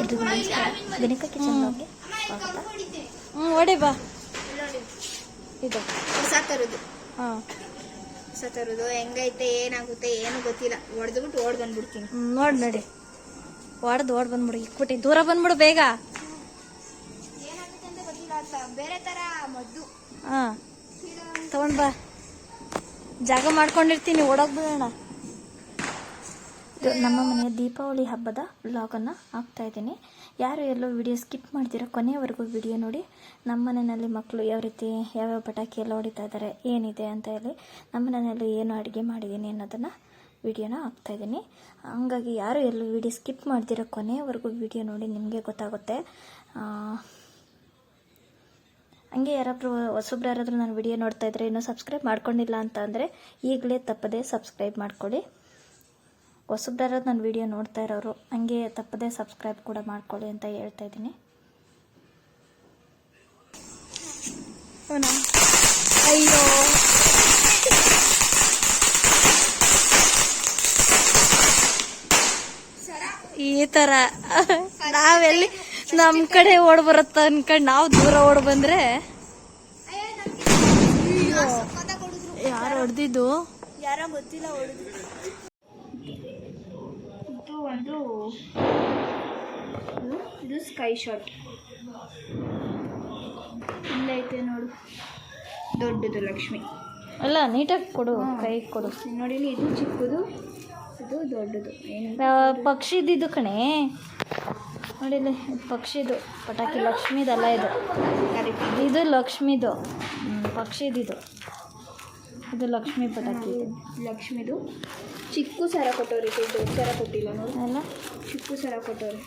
ನಮಸ್ಕಾರ ಗಣಿಕ ಕಿಚನ್ ಬ್ಲಾಗ್ಗೆ ಸ್ವಾಗತ ಹ್ಞೂ ಹೊಡಿ ಬಾ. ಇದು. ಹೊಸ ತರುದು ಹಾಂ. ಹೊಸ ತರುದು ಹೆಂಗೈತೆ ಏನಾಗುತ್ತೆ ಏನು ಗೊತ್ತಿಲ್ಲ. ಹೊಡೆದ್ಬಿಟ್ಟು ಓಡ್ ಬಂದ್ಬಿಡ್ತೀನಿ ನೋಡಿ ನೋಡಿ. ಹೊಡೆದು ಓಡ್ ಬಂದ್ಬಿಡು ಇಕ್ಬಿಟ್ಟು. ದೂರ ಬಂದ್ಬಿಡು ಬೇಗ. ಏನಾಗುತ್ತೆ ಅಂತ ಗೊತ್ತಿಲ್ಲ ಬೇರೆ ತರ ಮದ್ದು. ಹಾಂ. ತಗೊಂಡ್ ಬಾ. ಜಾಗ ಮಾಡ್ಕೊಂಡಿರ್ತೀನಿ ಓಡೋಗ್ ಬಿಡೋಣ. ಇದು ನಮ್ಮ ಮನೆಯ ದೀಪಾವಳಿ ಹಬ್ಬದ ವ್ಲಾಗನ್ನು ಹಾಕ್ತಾ ಇದ್ದೀನಿ. ಯಾರು ಎಲ್ಲೋ ವಿಡಿಯೋ ಸ್ಕಿಪ್ ಮಾಡ್ತೀರಾ ಕೊನೆಯವರೆಗೂ ವಿಡಿಯೋ ನೋಡಿ. ನಮ್ಮ ಮನೆಯಲ್ಲಿ ಮಕ್ಕಳು ಯಾವ ರೀತಿ, ಯಾವ್ಯಾವ ಪಟಾಕಿ ಎಲ್ಲ ಹೊಡಿತಾ ಇದ್ದಾರೆ, ಏನಿದೆ ಅಂತ ಹೇಳಿ ನಮ್ಮ ಮನೆಯಲ್ಲಿ ಏನು ಅಡುಗೆ ಮಾಡಿದ್ದೀನಿ ಅನ್ನೋದನ್ನು ವಿಡಿಯೋನ ಹಾಕ್ತಾ ಇದ್ದೀನಿ. ಹಂಗಾಗಿ ಯಾರು ಎಲ್ಲೋ ವಿಡಿಯೋ ಸ್ಕಿಪ್ ಮಾಡ್ತೀರಾ ಕೊನೆಯವರೆಗೂ ವಿಡಿಯೋ ನೋಡಿ, ನಿಮಗೆ ಗೊತ್ತಾಗುತ್ತೆ. ಹಂಗೆ ಯಾರಾದರೂ ಹೊಸಬ್ರು ಯಾರಾದರೂ ನಾನು ವಿಡಿಯೋ ನೋಡ್ತಾ ಇದ್ದರೆ ಇನ್ನೂ ಸಬ್ಸ್ಕ್ರೈಬ್ ಮಾಡ್ಕೊಂಡಿಲ್ಲ ಅಂತ ಅಂದರೆ ಈಗಲೇ ತಪ್ಪದೆ ಸಬ್ಸ್ಕ್ರೈಬ್ ಮಾಡ್ಕೊಳ್ಳಿ. ಹೊಸಬ್ರು ಯಾರಾದ್ರು ನನ್ನ ವಿಡಿಯೋ ನೋಡ್ತಾ ಇರೋರು ಹಂಗೆ ತಪ್ಪದೇ ಸಬ್ಸ್ಕ್ರೈಬ್ ಕೂಡ ಮಾಡ್ಕೊಳ್ಳಿ ಅಂತ ಹೇಳ್ತಾ ಇದ್ದೀನಿ. ಅಯ್ಯೋ. ಈ ತರ ನಾವೆಲ್ಲಿ ನಮ್ ಕಡೆ ಓಡ್ ಬರುತ್ತ ಅನ್ಕೊಂಡ್ ನಾವು ದೂರ ಓಡ್ ಬಂದ್ರೆ? ಯಾರು ಹೊಡೆದಿದ್ದು? ಯಾರ ಗೊತ್ತಿಲ್ಲ ಹೊಡೆದು ಇದು ಒಂದು ಇದು- ಇದು ಸ್ಕೈ ಶಾಟ್ ಇಲ್ಲೈತೆ ನೋಡು. ದೊಡ್ಡದು ಲಕ್ಷ್ಮಿ. ಅಲ್ಲ ನೀಟಾಗಿ ಕೊಡು ಕೈ ಕೊಡು. ನೋಡಿ ಇದು ಚಿಕ್ಕದು ಇದು ದೊಡ್ಡದು. ಪಕ್ಷಿ ಕಣೆ. ನೋಡಿಲ್ಲಿ ಪಕ್ಷಿದು. ಪಟಾಕಿ ಲಕ್ಷ್ಮಿದಲ್ಲ ಇದು. ಇದು ಲಕ್ಷ್ಮಿದು. ಪಕ್ಷಿದಿದು. ಇದು ಲಕ್ಷ್ಮಿ ಪಟಾಕಿ. ಲಕ್ಷ್ಮಿದು. ಚಿಕ್ಕು ಸರ ಕೊಟ್ಟವ್ರಿ ದೊಡ್ಡ ಸರ ಕೊಟ್ಟಿಲ್ಲ ನೋಡಿ. ಅಲ್ಲ? ಚಿಕ್ಕು ಸರ ಕೊಟ್ಟವ್ರಿ.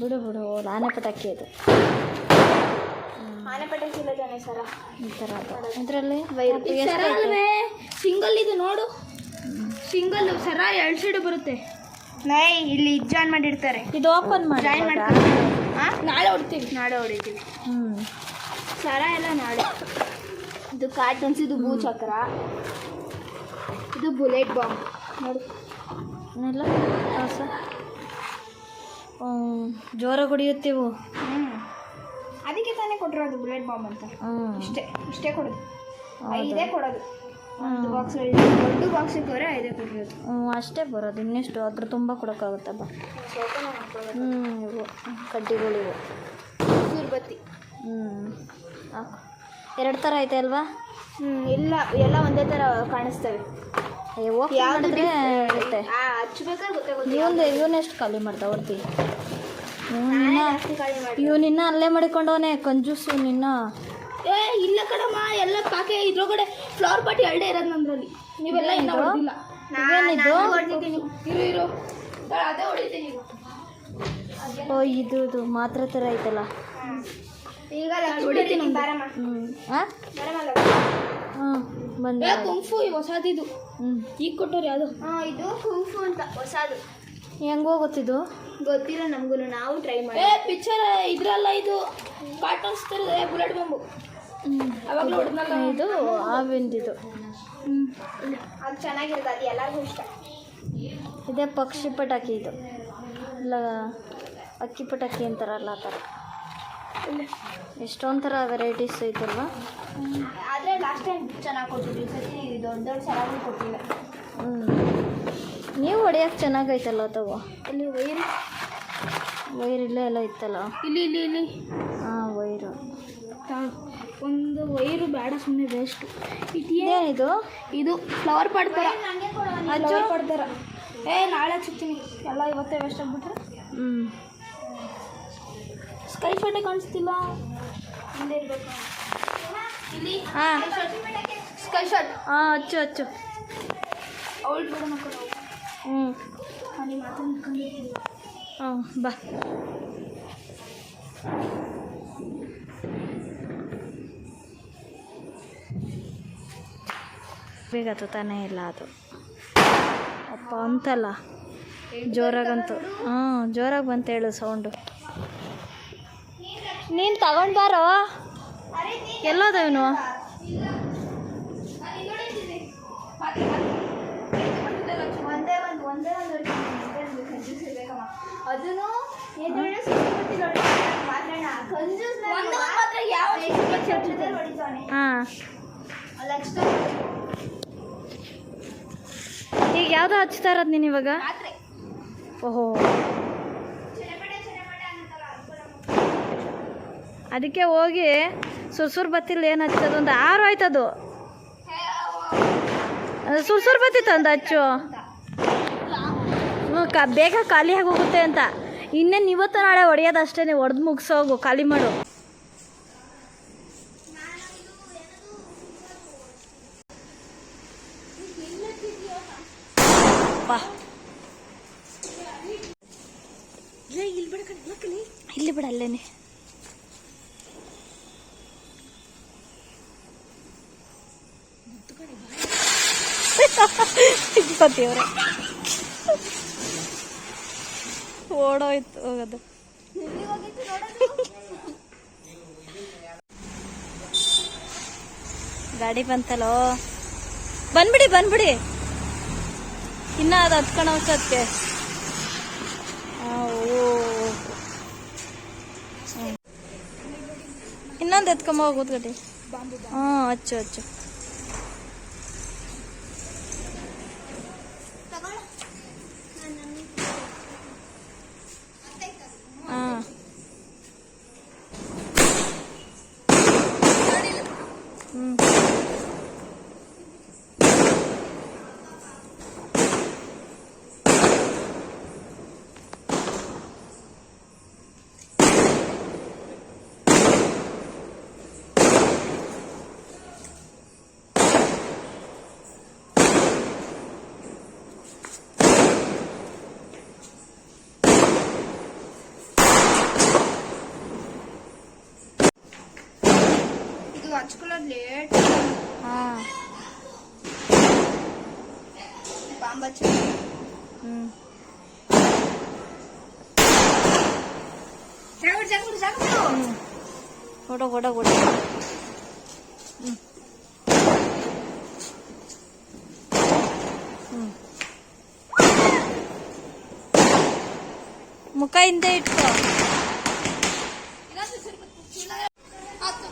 ಬಿಡು ಬಿಡು ಆನೆ ಪಟಾಕಿ ಅದು. ಆನೆ ಪಟಾಕಿ ಇಲ್ಲ ತಾನೆ ಸರ. ಈ ಥರ ಇದರಲ್ಲಿ ಸಿಂಗಲ್ ಇದು ನೋಡು. ಸಿಂಗಲ್ ಸರ ಎರಡು ಸೈಡು ಬರುತ್ತೆ. ನೈ ಇಲ್ಲಿ ಜಾಯ್ನ್ ಮಾಡಿರ್ತಾರೆ. ಇದು ಓಪನ್ ಮಾಡಿ ಜಾಯಿನ್ ಮಾಡ್ತಾರೆ ನಾಳೆ ಹೊಡ್ತೀವಿ ನಾಳೆ ಹೊಡಿತೀವಿ. ಹ್ಞೂ ಸರ ಎಲ್ಲ ನಾಳೆ. ಇದು ಕಾರ್ಟನ್ಸ್ ಇದು ಭೂ ಚಕ್ರ ಇದು ಬುಲೆಟ್ ಬಾಂಬ್. ನೋಡು. ಏನೆಲ್ಲ ಹೊಸ ಜೋರ ಹೊಡಿಯುತ್ತೀವು ಹ್ಞೂ ಅದಕ್ಕೆ ತಾನೇ ಕೊಟ್ಟಿರೋದು ಬುಲೆಟ್ ಬಾಂಬ್ ಅಂತ. ಹ್ಞೂ ಇಷ್ಟೇ ಇಷ್ಟೇ ಕೊಡೋದು? ಐದೇ ಕೊಡೋದು. ಒಂದು ಬಾಕ್ಸ್ ದೊಡ್ಡ ಬಾಕ್ಸಿಗೆ ಬರೋ ಐದೇ ಕೊಟ್ಟಿರೋದು. ಹ್ಞೂ ಅಷ್ಟೇ ಬರೋದು. ಇನ್ನೆಷ್ಟು ಅದ್ರ ತುಂಬ ಕೊಡೋಕ್ಕಾಗುತ್ತಪ್ಪ ಹ್ಞೂ ಇವು ಕಡ್ಡಿಗಳಿವು. ಸೂರ್ಬತ್ತಿ ಹ್ಞೂ ಸಾಕು ಎರಡು ಥರ ಐತೆ ಅಲ್ವಾ? ಹ್ಞೂ ಇಲ್ಲ ಎಲ್ಲ ಒಂದೇ ಥರ ಕಾಣಿಸ್ತವೆ. ಅಯ್ಯೋ ಹೋಗಿ ಮಾಡಿದ್ರೆ ಇರುತ್ತೆ. ಆ ಹಚ್ಬೇಕಾದ್ರೆ ಗೊತ್ತಾಗುತ್ತೆ ಇವನ್ ಇವನೆಷ್ಟು ಖಾಲಿ ಮಾಡ್ತಾ ಹೊರ್ತಿ? ಇವನಿನ್ನ ಅಲ್ಲೇ ಮಾಡಿಕೊಂಡವನೇ ಕಂಜೂಸು ನಿನ್ನ ಏ ಇಲ್ಲ ಕಡಮ್ಮ ಎಲ್ಲ ಪಾಕೆ ಇದ್ರೊಳಗಡೆ ಫ್ಲವರ್ ಪಾಟಿ ಎರಡೇ ಇರೋದು ನಂದ್ರಲ್ಲಿ ನೀವೆಲ್ಲ ಇನ್ನ? ಹೊಡೆದಿಲ್ಲ. ಇವೇನಿದು? ಹೊಡೆದಿದ್ದೀನಿ. ಇರು ಇರು. ಅದೇ ಹೊಡಿತೀನಿ ಓ ಇದು ಮಾತ್ರ ಥರ ಐತಲ್ಲ. ಈಗ ಹೊಡಿತೀನಿ ಬಾರಮ್ಮ ಹ್ಞೂ ಬಂದ. ಏ ಕುಂಫು ಹೊಸದಿದು. ಹ್ಞೂ ಈಗ ಕೊಟ್ಟವ್ರು ಯಾವುದು? ಹಾಂ ಇದು ಕುಂಫು ಅಂತ ಹೊಸದು. ಹೆಂಗೋ ಗೊತ್ತಿದ್ದು. ಗೊತ್ತಿಲ್ಲ ನಮಗೂ ನಾವು ಟ್ರೈ ಮಾಡಿ ಏ ಪಿಕ್ಚರ್ ಇದ್ರಲ್ಲ ಇದು ಕಾರ್ಟೂನ್ಸ್ ತರದೆ ಬುಲೆಟ್ ಬಾಂಬು ಅವಾಗಲೂ ಹೊಡೆದ್ನಲ್ಲ. ಇದು ಆವಿಂದಿದು. ಅದು ಚೆನ್ನಾಗಿರುತ್ತೆ ಅದು ಎಲ್ಲರಿಗೂ ಇಷ್ಟ. ಇದೇ ಪಕ್ಷಿ ಪಟಾಕಿ ಇದು. ಇಲ್ಲ ಅಕ್ಕಿ ಪಟಾಕಿ ಅಂತಾರಲ್ಲ ಆ ಥರ. ಎಷ್ಟೊಂದು ಥರ ವೆರೈಟೀಸ್ ಐತಲ್ವಾ? ಆದರೆ ಲಾಸ್ಟ್ ಟೈಮ್ ಚೆನ್ನಾಗಿ ಕೊಟ್ಟಿದ್ವಿ. ಸತಿ ದೊಡ್ಡ ದೊಡ್ಡ ಚೆನ್ನಾಗಿ ಕೊಟ್ಟಿಲ್ಲ. ಹ್ಞೂ ನೀವು ಹೊಡೆಯೋಕೆ ಚೆನ್ನಾಗೈತಲ್ಲ ತಗೋ? ಇಲ್ಲಿ ವೈರ್. ವೈರ್ ಇಲ್ಲೇ ಎಲ್ಲ ಇತ್ತಲ್ಲ? ಇಲ್ಲಿ ಇಲ್ಲಿ ಇಲ್ಲಿ. ಹಾಂ ವೈರು. ತಾ- ಒಂದು ವೈರು ಬೇಡ ಸುಮ್ಮನೆ ವೇಸ್ಟ್ ಇದೇನಿದು ಇದು? ಫ್ಲವರ್ ಪಡ್ತಾರ ಫ್ಲವರ್ ಪಾಟ್ ಏ ನಾಳೆ ಹಚ್ಚುತ್ತೀನಿ ಎಲ್ಲ ಇವತ್ತೇ ವೇಸ್ಟ್ ಆಗ್ಬಿಟ್ರೆ. ಹ್ಞೂ ಸ್ಕೈ ಫೋಟೋ ಕಾಣಿಸ್ತಿಲ್ಲ ಇರಬೇಕು ಇಲ್ಲಿ ಹಾಂ. ಸ್ಕೈ ಶಾಟ್ ಹಾಂ ಹಚ್ಚು ಹಚ್ಚು. ಅವಳು ಬಿಡ ಮಕ್ಕಳು ಹ್ಞೂ ಹಾಂ ಬಾ. ಬೇಗ ತಾನೇ ಇಲ್ಲ ಅದು. ಅಪ್ಪ ಅಂತಲ್ಲ. ಜೋರಾಗಂತು ಹ್ಞೂ ಜೋರಾಗಿ ಬಂತೇಳು ಹೇಳು ಸೌಂಡು ನೀನು ತಗೊಂಡು ಬಾರೋ. ಎಲ್ಲೋದ ಇವನು ಒಂದೇ ಅದನ್ನು ಹಾಂ. ಈಗ ಯಾವ್ದು ಹಚ್ತಾ ಇರೋದು ನೀನು ಇವಾಗ? ಓಹೋ. ಅದಕ್ಕೆ ಹೋಗಿ ಸುರ್ಸುರ್ ಬತ್ತಿಲ್ ಏನು ಹಚ್ಚೋದು ಒಂದು ಆರು ಆಯ್ತದು. ಅದು ಸುರ್ಸುರ್ ಬತ್ತಿ ತಂದು ಹಚ್ಚು ಕ ಬೇಗ ಖಾಲಿ ಆಗಿ ಹೋಗುತ್ತೆ ಅಂತ. ಇನ್ನೇನು ಇವತ್ತು ನಾಳೆ ಹೊಡೆಯೋದು ಅಷ್ಟೇ ನೀವು ಹೊಡೆದು ಮುಗಿಸೋಗು ಖಾಲಿ ಮಾಡು. ಇಲ್ಲಿ ಬಿಡ ಅಲ್ಲೇನೆ. ದೇವ್ರೆ ಓಡೋಯ್ತು ಹೋಗೋದು. ಗಾಡಿ ಬಂತಲ್ಲೋ? ಬಂದ್ಬಿಡಿ ಬಂದ್ಬಿಡಿ. ಇನ್ನ ಅದು ಹತ್ಕೊಂಡು ಹೋಗ್ತದೆ ಇನ್ನೊಂದು ಎತ್ಕೊಂಬ ಹೋಗೋದು ಗಡಿ ಹ್ಞೂ ಅಚ್ಚು ಹಚ್ಚು ಇದು ಹಚ್ಕೊಳ್ಳೋದು ಲೇಟ್ ಹಾಂ ಬಾಂಬ್ ಹಚ್ಚ ಹ್ಞೂ ಜಾಗ್ಬಿಡು ಜಾಗ್ಬಿಡು ಜಾಗ್ಬಿಡು ಓಡ ಓಡ ಓಡ ಮುಖ ಹಿಂದೆ ಇಟ್ಕೋ ಹತ್ತು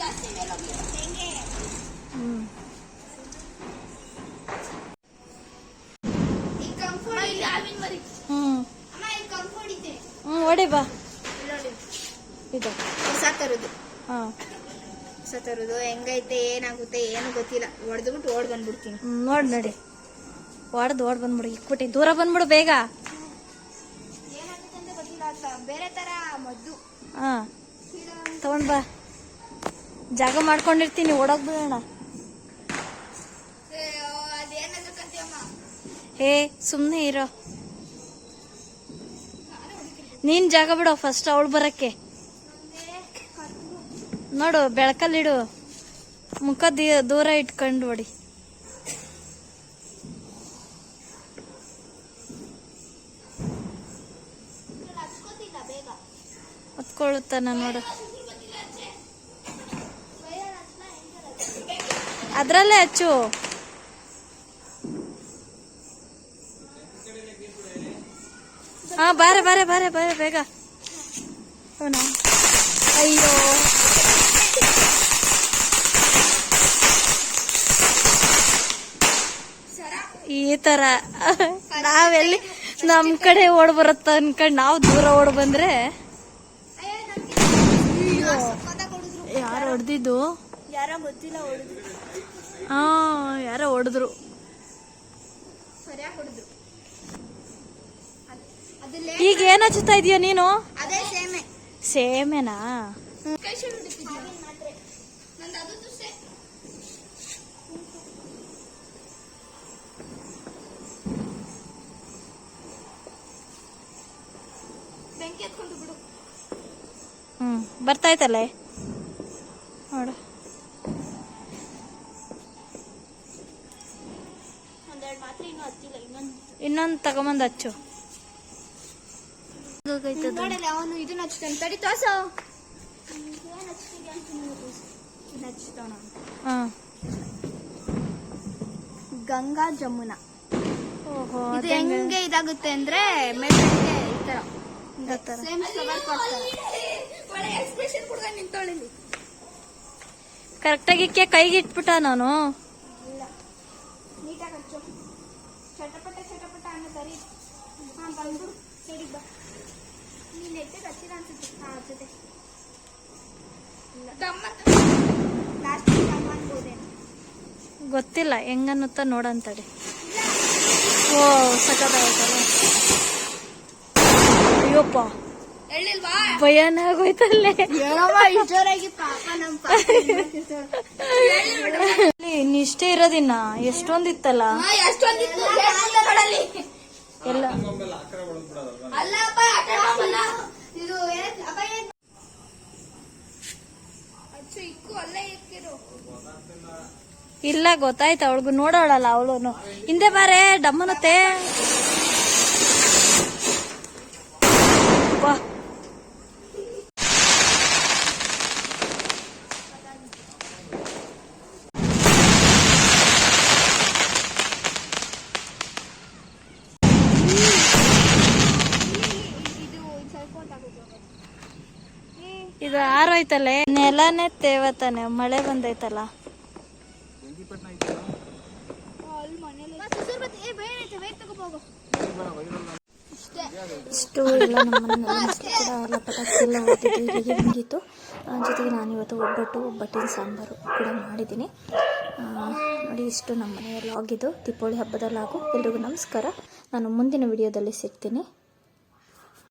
ಜಾಸ್ತಿ ಮೇಲೆ ಹೋಗಿ ಹೆಂಗೆ ಹ್ಮ್ ಈ ಕಂಫರ್ಟ್ ಇಲ್ಲಿ ಆವಿನ ಮರಿ ಹ್ಮ್ ಅಮ್ಮ ಇಲ್ಲಿ ಕಂಫರ್ಟ್ ಇದೆ ಹೊಡಿ ಬಾ. ಇದು. ಹೊಸ ತರುದು. ಹಾ. ಹೊಸ ತರುದು. ಹೆಂಗೈತೆ ಏನಾಗುತ್ತೆ ಏನು ಗೊತ್ತಿಲ್ಲ. ಹೊಡೆದ್ಬಿಟ್ಟು ಓಡ್ ಬಂದ್ಬಿಡ್ತೀನಿ. ನೋಡ್ ನೋಡಿ. ಹೊಡ್ದು ಓಡ್ ಬಂದ್ಬಿಡು ಇಕ್ಬಿಟ್ಟು ದೂರ ಬಂದ್ಬಿಡು ಬೇಗ. ಏನಾಗುತ್ತೆ ಅಂತ ಗೊತ್ತಿಲ್ಲ ಅಕ್ಕ. ಬೇರೆ ತರ ಮದ್ದು. ಹಾ. ತಗೊಂಡ್ ಬಾ. ಜಾಗ ಮಾಡ್ಕೊಂಡಿರ್ತೀನಿ ಓಡೋಗ್ ಬಿಡೋಣ ಏ ಹೇ ಸುಮ್ಮನೆ ಇರೋ. ನೀನ್ ಜಾಗ ಬಿಡು ಫಸ್ಟ್ ಅವಳು ಬರಕ್ಕೆ. ನೋಡು, ಬೆಳಕಲ್ಲಿಡು. ಮುಖ ದೂರ ಇಟ್ಕೊಂಡು ಬಿಡಿ ಹೊತ್ಕೊಳ್ಳುತ್ತಾನ ನೋಡು. ಅದ್ರಲ್ಲೇ ಹಚ್ಚು ಬಾರೆ ಬಾರೆ ಬಾರೆ ಬಾರೆ ಬೇಗ. ಅವನಾ? ಅಯ್ಯೋ. ಈ ತರ. ನಾವೆಲ್ಲಿ ನಮ್ ಕಡೆ ಓಡ್ ಬರುತ್ತ ಅನ್ಕೊಂಡ್ ನಾವ್ ದೂರ ಓಡ್ ಬಂದ್ರೆ? ಯಾರು ಹೊಡೆದಿದ್ದು? ಯಾರೋ ಗೊತ್ತಿಲ್ಲ ಹೊಡೆದು ಹಾ ಯಾರೋ ಹೊಡೆದ್ರು. ಸರಿಯಾಗಿ ಹೊಡೆದ್ರು. ಅದು ಈಗ ಏನ್ ಹಚ್ಚುತ್ತಾ ಇದೀಯ ನೀನು? ಸೇಮೆನಾ? ಹ್ಮ್ ಬರ್ತಾಯ್ತಲ್ಲೇ ನೋಡು. ಇನ್ನೊಂದು ತಗೊಂಬಂದು ಹಚ್ಚು. ನೋಡಲ್ಲ ಅವನು ಇದನ್ನ ಹಚ್ತಾನೆ ತಡಿ ತೋಸು ಗಂಗಾ ಜಮುನಾ. ಓಹೋ ಇದು ಹೆಂಗೆ ಇದಾಗುತ್ತೆ ಅಂದ್ರೆ ಮೇಲ್ಗಡೆಗೆ ಈ ತರ. ಸೇಮ್ ಕವರ್ ಕೊಡ್ತಾರೆ. ಕರೆಕ್ಟಾಗಿ ಕೈಗೆ ಇಟ್ಬಿಟ್ಟ ನಾನು? ಇಲ್ಲ. ನೀಟಾಗಿ ಹಚ್ಚು. ಚಟಪಟ ಚಟಪಟ ಅನ್ನೋ ಸರಿ ಹಾ ಬಂದ್ಬಿಡು. ಸರಿ ಬಾ. ನೀನ್ ಹಚ್ಚಿದ ಅನ್ಸುತ್ತೆ. ಹಾ ಗೊತ್ತಿಲ್ಲ ಹೆಂಗನ್ನುತ್ತ ನೋಡಂತಡಿ ಓ ಸಖತ್ತಾಗತ್ತಲ್ಲ ಅಯ್ಯೋಪ್ಪ. ಭಯನ ಭಯನೇ ಆಗೋಯ್ತಲ್ಲೇ ನಿಷ್ಠೆ ಇರೋದಿನ್ನ ಎಷ್ಟೊಂದಿತ್ತಲ್ಲ. ಎಲ್ಲ. ಇಲ್ಲ ಗೊತ್ತಾಯ್ತು ಅವಳಿಗೂ ನೋಡೋಳಲ್ಲ ಅವಳು ಹಿಂದೆ ಬಾರೆ ಡಮ್ಮನತ್ತೆ ವಾ ಇದು ಸ್ವಲ್ಪ ಹೊತ್ತಾಗುತ್ತೆ ಇದು ಆರೋಯ್ತಲ್ಲೇ ನೆಲನೇ ತೇವತಾನೆ ಮಳೆ ಬಂದೈತಲ್ಲ? ಅಲ್ಲಿ ಜೊತೆಗೆ ನಾನು ಇಷ್ಟೇ ಇಷ್ಟು ನಾನಿವತ್ತು ಒಬ್ಬಟ್ಟು, ಒಬ್ಬಟ್ಟಿನ ಸಾಂಬಾರು ಕೂಡ ಮಾಡಿದ್ದೀನಿ. ನೋಡಿ ಇಷ್ಟು ನಮ್ಮ ಮನೆಯ ಲಾಗ್ ಇದು. ದೀಪಾವಳಿ ಹಬ್ಬದ ಎಲ್ರಿಗೂ ನಮಸ್ಕಾರ. ನಾನು ಮುಂದಿನ ವಿಡಿಯೋದಲ್ಲಿ ಸಿಗ್ತೀನಿ.